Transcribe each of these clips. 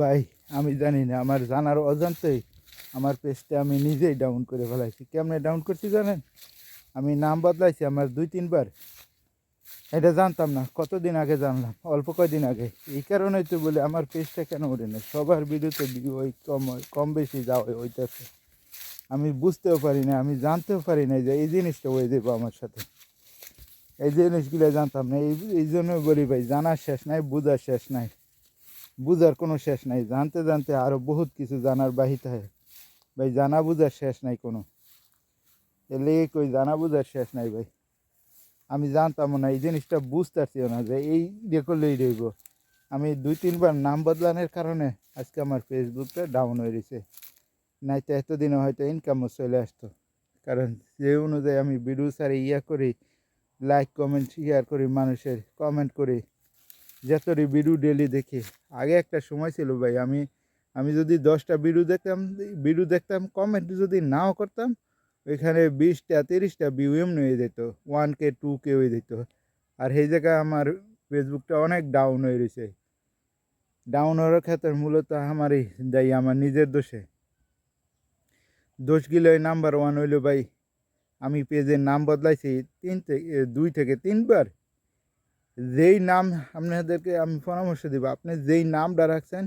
ভাই, আমি জানি না, আমার জানার অজান্তেই আমার পেজটা আমি নিজেই ডাউন করে ফেলাইছি। কেমনে ডাউন করছি জানেন? আমি নাম বদলাইছি আমার দুই, তিনবার। এটা জানতাম না, কতদিন আগে জানলাম, অল্প কয়দিন আগে। এই কারণেই তো বলে আমার পেজটা কেন ওঠে না? সবার ভিডিওতে ওই কম কম বেশি যাওয়া ওইটাতে আমি বুঝতেও পারি না, আমি জানতেও পারি না যে এই জিনিসটা হয়ে যাব আমার সাথে। এই জিনিসগুলো জানতাম না, এই এই জন্য বলি ভাই, জানার শেষ নাই, বোঝার শেষ নাই। বুঝার কোনো শেষ নাই। জানতে জানতে আরও বহুত কিছু জানার বাহিতে হয়। ভাই, জানা বুঝার শেষ নাই কোনো। এলে কই জানা বুঝার শেষ নাই ভাই। আমি জানতাম না, এই জিনিসটা বুঝতে পারছিও না যে এই করলেই রইব। আমি দুই তিনবার নাম বদলানোর কারণে আজকে আমার ফেসবুকটা ডাউন হয়ে গেছে নাই তো এতদিনে হয়তো ইনকামও চলে আসতো। কারণ যে অনুযায়ী আমি ভিডিও সারে ইয়া করি লাইক কমেন্ট শেয়ার করি, মানুষের কমেন্ট করি যতটি ভিডিও ডেলি দেখি। আগে একটা সময় ছিল ভাই, আমি আমি যদি দশটা ভিডিও দেখতাম ভিডিও দেখতাম কমেন্ট যদি নাও করতাম, ওইখানে বিশটা, তিরিশটা ভিউ হয়ে যেত ওয়ান কে টু কে হয়ে যেত। আর সেই জায়গায় আমার ফেসবুকটা অনেক ডাউন হয়ে রয়েছে। ডাউন হওয়ার ক্ষেত্রে মূলত আমারই দায়ী, আমার নিজের দোষে। দোষগুলো নাম্বার ওয়ান হইল ভাই, আমি পেজের নাম বদলাইছি, তিন থেকে, দুই থেকে তিনবার। যেই নাম আপনাদেরকে আমি পরামর্শ দিব, আপনি যেই নামটা রাখছেন,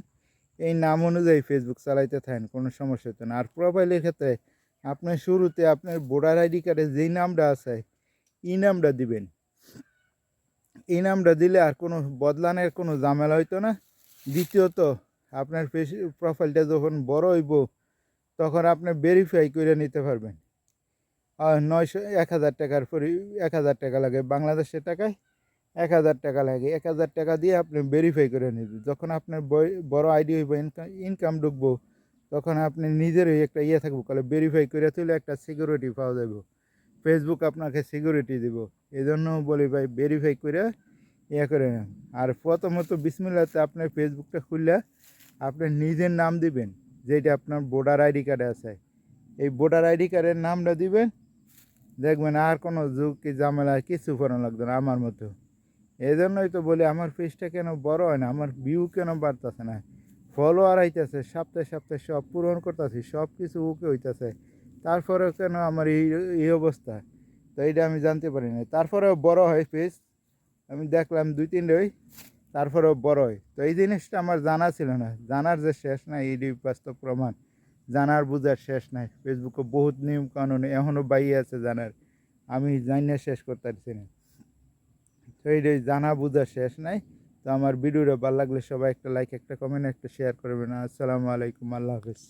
এই নাম অনুযায়ী ফেসবুক চালাইতে থাকেন, কোনো সমস্যা হতো না। আর প্রোফাইলের ক্ষেত্রে আপনি শুরুতে আপনার ভোটার আইডি কার্ডে যেই নামটা আছে, এই নামটা দিবেন। এই নামটা দিলে আর কোনো বদলানোর কোনো ঝামেলা হইতো না। দ্বিতীয়ত, আপনার ফেস প্রোফাইলটা যখন বড় হইব, তখন আপনি ভেরিফাই করে নিতে পারবেন। নয়শো, এক হাজার টাকার পরি, এক হাজার টাকা লাগে বাংলাদেশের টাকায়। এক হাজার টাকা লাগে। এক হাজার টাকা দিয়ে আপনি ভেরিফাই করে নেবেন। যখন আপনার বড় আইডি হইব ইনকাম ইনকাম ঢুকবো, তখন আপনি নিজেরই একটা ইয়ে থাকব, তাহলে ভেরিফাই করে তুলে একটা সিকিউরিটি পাওয়া যাবে ফেসবুক আপনাকে সিকিউরিটি দিব। এই জন্য বলি ভাই ভেরিফাই করে ইয়ে করে নেন। আর প্রথমত বিসমিল্লাতে আপনার ফেসবুকটা খুললে আপনি নিজের নাম দিবেন যেটা আপনার ভোটার আইডি কার্ডে আছে। এই ভোটার আইডি কার্ডের নামটা দিবেন। দেখবেন আর কোনো যুগ কি ঝামেলা, কিছু করানো লাগবে না, আমার মতো। এই জন্যই তো বলি, আমার পেজটা কেন বড় হয় না? আমার ভিউ কেন বাড়তেছে না? ফলোয়ার আইতেছে, সপ্তাহে সপ্তাহে সব পূরণ করতেছি সব কিছু ওকে হইতেছে। তারপরেও কেন আমার এই এই অবস্থা? তো এইটা আমি জানতে পারি না তারপরেও বড় হয় পেজ আমি দেখলাম দুই তিনটেই তারপরেও বড় হয়। তো এই জিনিসটা আমার জানা ছিল না। জানার যে শেষ নাই, এই বাস্তব প্রমাণ, জানার বোঝার শেষ নাই। ফেসবুকে বহুত নিয়ম কানুন এখনও বাইয়ে আছে জানার। আমি জানি না শেষ করতে পারছি না। তো এইটাই জানা বোঝা শেষ নাই, তো আমার ভিডিওটা ভালো লাগলে সবাই একটা লাইক একটা কমেন্ট একটা শেয়ার করবেন। আসসালামু আলাইকুম, আল্লাহ হাফিজ।